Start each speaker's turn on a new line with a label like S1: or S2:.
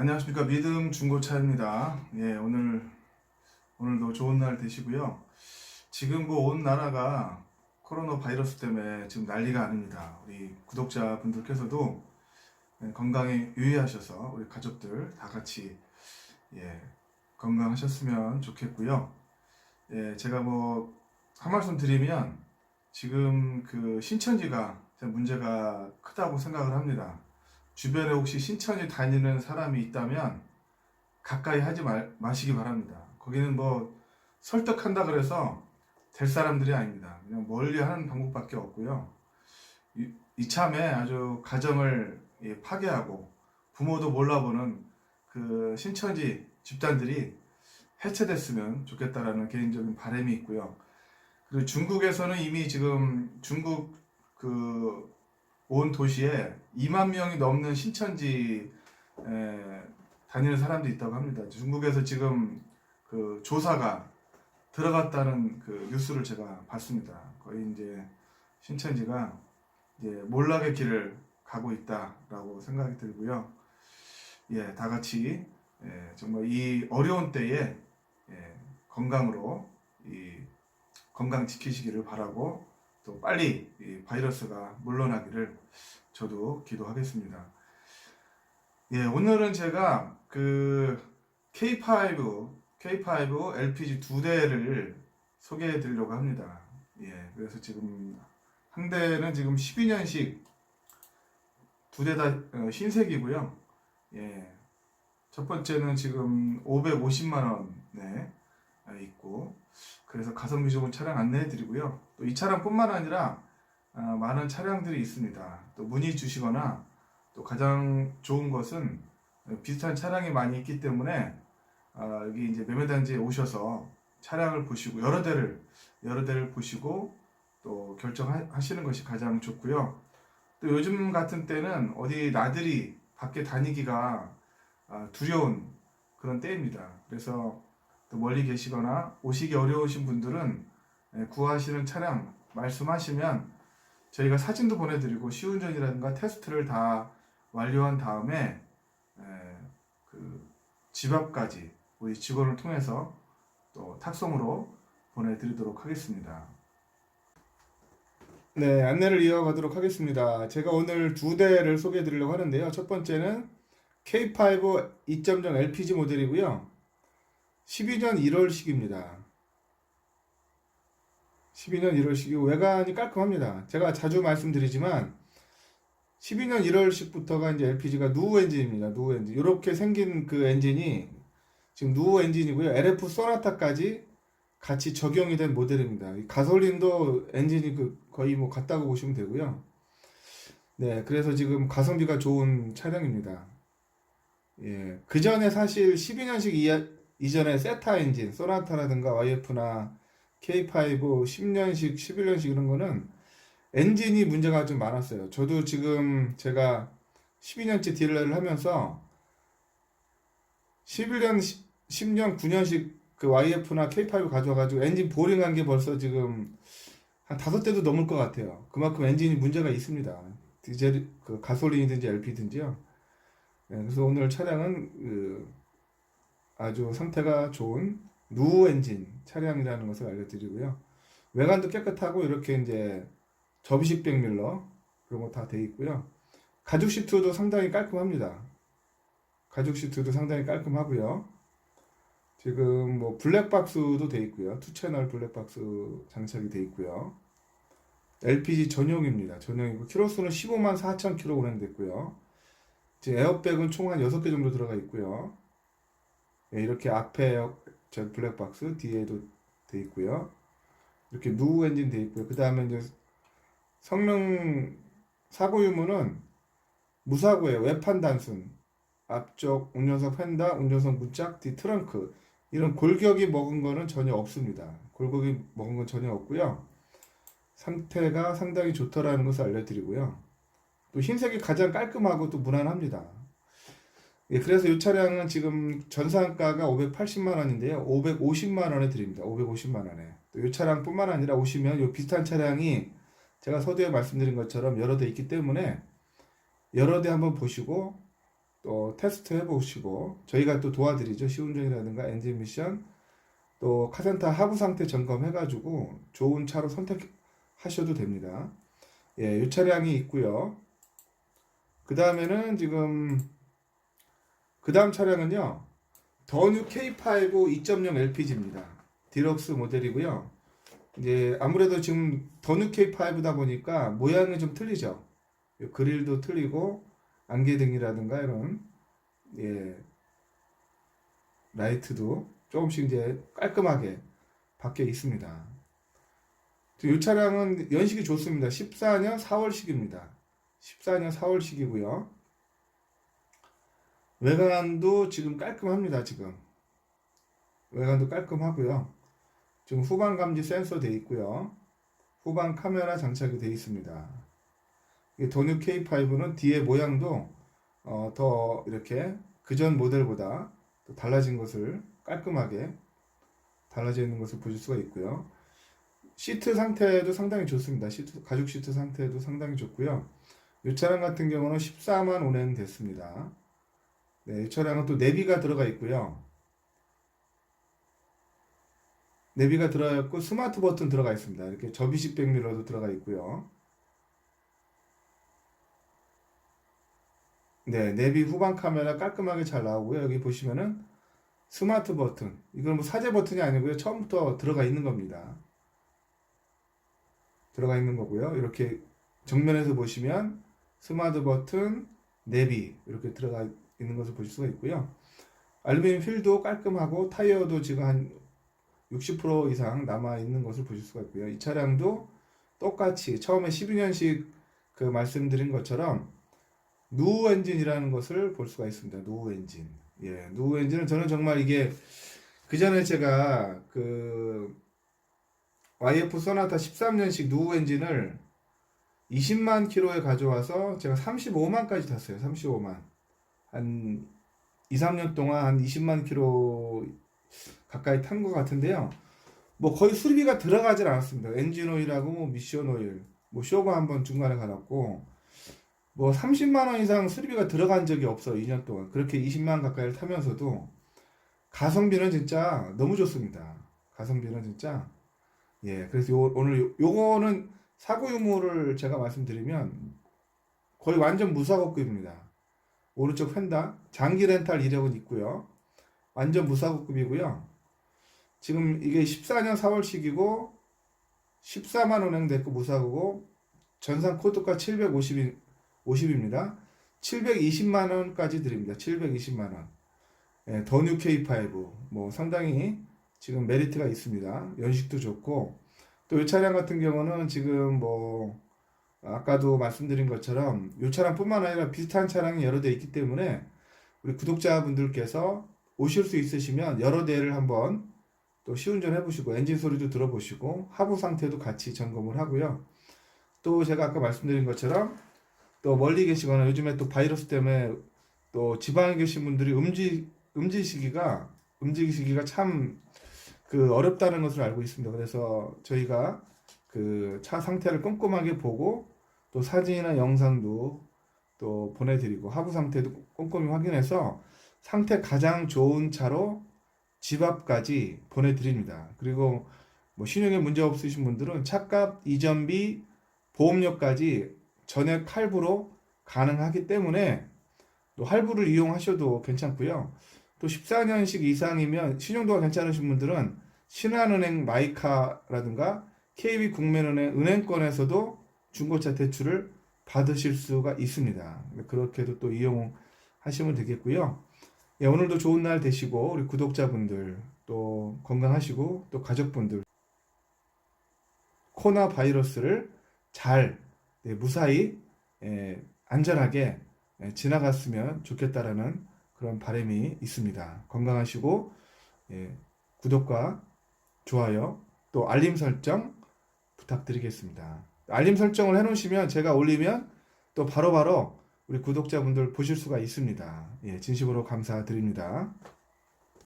S1: 안녕하십니까 믿음 중고차입니다. 예 오늘 오늘도 좋은 날 되시고요. 지금 뭐 온 나라가 코로나 바이러스 때문에 지금 난리가 아닙니다. 우리 구독자 분들께서도 예, 건강에 유의하셔서 우리 가족들 다 같이 예 건강하셨으면 좋겠고요. 예 제가 뭐 한 말씀 드리면 지금 그 신천지가 문제가 크다고 생각을 합니다. 주변에 혹시 신천지 다니는 사람이 있다면 가까이 하지 말, 마시기 바랍니다. 거기는 뭐 설득한다 그래서 될 사람들이 아닙니다. 그냥 멀리 하는 방법밖에 없고요. 이, 이참에 아주 가정을 예, 파괴하고 부모도 몰라보는 그 신천지 집단들이 해체됐으면 좋겠다라는 개인적인 바람이 있고요. 그리고 중국에서는 이미 지금 중국 그 온 도시에 2만 명이 넘는 신천지 에, 다니는 사람도 있다고 합니다. 중국에서 지금 그 조사가 들어갔다는 그 뉴스를 제가 봤습니다. 거의 이제 신천지가 이제 몰락의 길을 가고 있다라고 생각이 들고요. 예, 다 같이 예, 정말 이 어려운 때에 예, 건강으로 이 건강 지키시기를 바라고 또 빨리 이 바이러스가 물러나기를 저도 기도하겠습니다. 예, 오늘은 제가 그 K5, K5 LPG 두 대를 소개해 드리려고 합니다. 예, 그래서 지금 한 대는 지금 12년식 두 대 다 신색이고요. 예, 첫 번째는 지금 550만 원에 있고, 그래서 가성비 좋은 차량 안내해 드리고요. 또 이 차량뿐만 아니라 아, 많은 차량들이 있습니다. 또 문의 주시거나 또 가장 좋은 것은 비슷한 차량이 많이 있기 때문에 아, 여기 이제 매매 단지에 오셔서 차량을 보시고 여러 대를 여러 대를 보시고 또 결정하시는 것이 가장 좋고요. 또 요즘 같은 때는 어디 나들이 밖에 다니기가 아, 두려운 그런 때입니다. 그래서 또 멀리 계시거나 오시기 어려우신 분들은 예, 구하시는 차량 말씀하시면 저희가 사진도 보내드리고 시운전이라든가 테스트를 다 완료한 다음에 에, 그 집 앞까지 우리 직원을 통해서 또 탁송으로 보내드리도록 하겠습니다. 네, 안내를 이어가도록 하겠습니다. 제가 오늘 두 대를 소개해 드리려고 하는데요. 첫 번째는 K5 2.0 LPG 모델이고요. 12년 1월식입니다. 12년 1월식이고 외관이 깔끔합니다. 제가 자주 말씀드리지만 12년 1월식부터가 이제 LPG가 누우 엔진입니다. 누우 엔진. 이렇게 생긴 그 엔진이 지금 누우 엔진이고요. LF 소나타까지 같이 적용이 된 모델입니다. 이 가솔린도 엔진이 그 거의 뭐 같다고 보시면 되고요. 네, 그래서 지금 가성비가 좋은 차량입니다. 예, 그 전에 사실 12년식 이, 이전에 세타 엔진, 소나타라든가 YF나 K5 10년식, 11년식 이런 거는 엔진이 문제가 좀 많았어요. 저도 지금 제가 12년째 딜러를 하면서 11년, 10 년, 9년식 그 YF나 K5 가져와가지고 엔진 보링한 게 벌써 지금 한 다섯 대도 넘을 것 같아요. 그만큼 엔진이 문제가 있습니다. 디젤, 그 가솔린이든지 LP든지요. 네, 그래서 오늘 차량은 그 아주 상태가 좋은 누 엔진 차량이라는 것을 알려드리고요. 외관도 깨끗하고 이렇게 이제 접이식 백밀러 그런 거 다 돼 있고요. 가죽 시트도 상당히 깔끔합니다. 가죽 시트도 상당히 깔끔하고요. 지금 뭐 블랙박스도 돼 있고요. 투 채널 블랙박스 장착이 돼 있고요. LPG 전용입니다. 전용이고 키로수는 15만 4천 킬로그램 됐고요. 이제 에어백은 총 한 6개 정도 들어가 있고요. 네, 이렇게 앞에 저 블랙박스 뒤에도 돼 있고요. 이렇게 누 엔진 돼 있고요. 그 다음에 이제 성능 사고 유무는 무사고예요. 외판 단순, 앞쪽 운전석 펜다, 운전석 문짝, 뒤 트렁크 이런 골격이 먹은 거는 전혀 없습니다. 골격이 먹은 건 전혀 없고요. 상태가 상당히 좋다라는 것을 알려드리고요. 또 흰색이 가장 깔끔하고 또 무난합니다. 예, 그래서 이 차량은 지금 전산가가 580만 원인데요. 550만 원에 드립니다. 550만 원에. 또 이 차량뿐만 아니라 오시면 이 비슷한 차량이 제가 서두에 말씀드린 것처럼 여러 대 있기 때문에 여러 대 한번 보시고
S2: 또 테스트 해보시고 저희가 또 도와드리죠. 시운전이라든가 엔진 미션 또 카센터 하부 상태 점검해가지고 좋은 차로 선택하셔도 됩니다. 예, 이 차량이 있고요. 그 다음에는 지금 그 다음 차량은요. 더뉴 K5 2.0 LPG입니다. 디럭스 모델이고요. 이제 아무래도 지금 더뉴 K5다 보니까 모양이 좀 틀리죠. 그릴도 틀리고 안개등이라든가 이런 예 라이트도 조금씩 이제 깔끔하게 바뀌어 있습니다. 이 차량은 연식이 좋습니다. 14년 4월식입니다. 14년 4월식이고요. 외관도 지금 깔끔합니다. 지금 외관도 깔끔하고요. 지금 후방 감지 센서 돼 있고요. 후방 카메라 장착이 돼 있습니다. 이 도뉴 K5는 뒤에 모양도 어, 더 이렇게 그전 모델보다 또 달라진 것을 깔끔하게 달라져 있는 것을 보실 수가 있고요. 시트 상태도 상당히 좋습니다. 시트, 가죽 시트 상태도 상당히 좋고요. 이 차량 같은 경우는 14만 운행 됐습니다. 네, 이 차량은 또 내비가 들어가 있고요. 내비가 들어가 있고 스마트 버튼 들어가 있습니다. 이렇게 접이식 백미러도 들어가 있고요. 네, 내비 후방 카메라 깔끔하게 잘 나오고요. 여기 보시면은 스마트 버튼. 이건 뭐 사제 버튼이 아니고요. 처음부터 들어가 있는 겁니다. 들어가 있는 거고요. 이렇게 정면에서 보시면 스마트 버튼, 내비 이렇게 들어가 있는 것을 보실 수가 있고요. 알루미늄 휠도 깔끔하고 타이어도 지금 한 60% 이상 남아 있는 것을 보실 수가 있고요. 이 차량도 똑같이 처음에 12년식 그 말씀드린 것처럼 누우 엔진이라는 것을 볼 수가 있습니다. 누우 엔진. 예, 누우 엔진은 저는 정말 이게 그 전에 제가 그 YF 소나타 13년식 누우 엔진을 20만 킬로에 가져와서 제가 35만까지 탔어요. 35만. 한 2, 3년 동안 한 20만 킬로 가까이 탄 것 같은데요. 뭐 거의 수리비가 들어가질 않았습니다. 엔진 오일하고 뭐 미션 오일, 뭐 쇼바 한번 중간에 갈았고 뭐 30만 원 이상 수리비가 들어간 적이 없어요. 2년 동안. 그렇게 20만 가까이를 타면서도 가성비는 진짜 너무 좋습니다. 가성비는 진짜 예. 그래서 요, 오늘 요, 요거는 사고 유무를 제가 말씀드리면 거의 완전 무사고급입니다. 오른쪽 펜다 장기 렌탈 이력은 있고요. 완전 무사고급이고요. 지금 이게 14년 4월식이고 14만 운행됐고 무사고고 전산 코드가 750이 50입니다. 720만 원까지 드립니다. 720만 원. 예, 더뉴 K5 뭐 상당히 지금 메리트가 있습니다. 연식도 좋고 또 이 차량 같은 경우는 지금 뭐 아까도 말씀드린 것처럼 이 차량뿐만 아니라 비슷한 차량이 여러 대 있기 때문에 우리 구독자분들께서 오실 수 있으시면 여러 대를 한번 또 시운전 해보시고 엔진 소리도 들어보시고 하부 상태도 같이 점검을 하고요. 또 제가 아까 말씀드린 것처럼 또 멀리 계시거나 요즘에 또 바이러스 때문에 또 지방에 계신 분들이 음지 음지 시기가 음지시기가 참 그 어렵다는 것을 알고 있습니다. 그래서 저희가 그 차 상태를 꼼꼼하게 보고 또 사진이나 영상도 또 보내드리고 하부 상태도 꼼꼼히 확인해서 상태 가장 좋은 차로 집 앞까지 보내드립니다. 그리고 뭐 신용에 문제 없으신 분들은 차값 이전비 보험료까지 전액 할부로 가능하기 때문에 또 할부를 이용하셔도 괜찮고요. 또 14년식 이상이면 신용도가 괜찮으신 분들은 신한은행 마이카라든가 KB 국민은행 은행권에서도 중고차 대출을 받으실 수가 있습니다. 그렇게도 또 이용하시면 되겠고요. 예, 오늘도 좋은 날 되시고 우리 구독자분들 또 건강하시고 또 가족분들 코로나 바이러스를 잘 네, 무사히 예, 안전하게 예, 지나갔으면 좋겠다라는 그런 바람이 있습니다. 건강하시고 예, 구독과 좋아요 또 알림 설정 부탁드리겠습니다. 알림 설정을 해놓으시면 제가 올리면 또 바로 바로 우리 구독자분들 보실 수가 있습니다. 예, 진심으로 감사드립니다.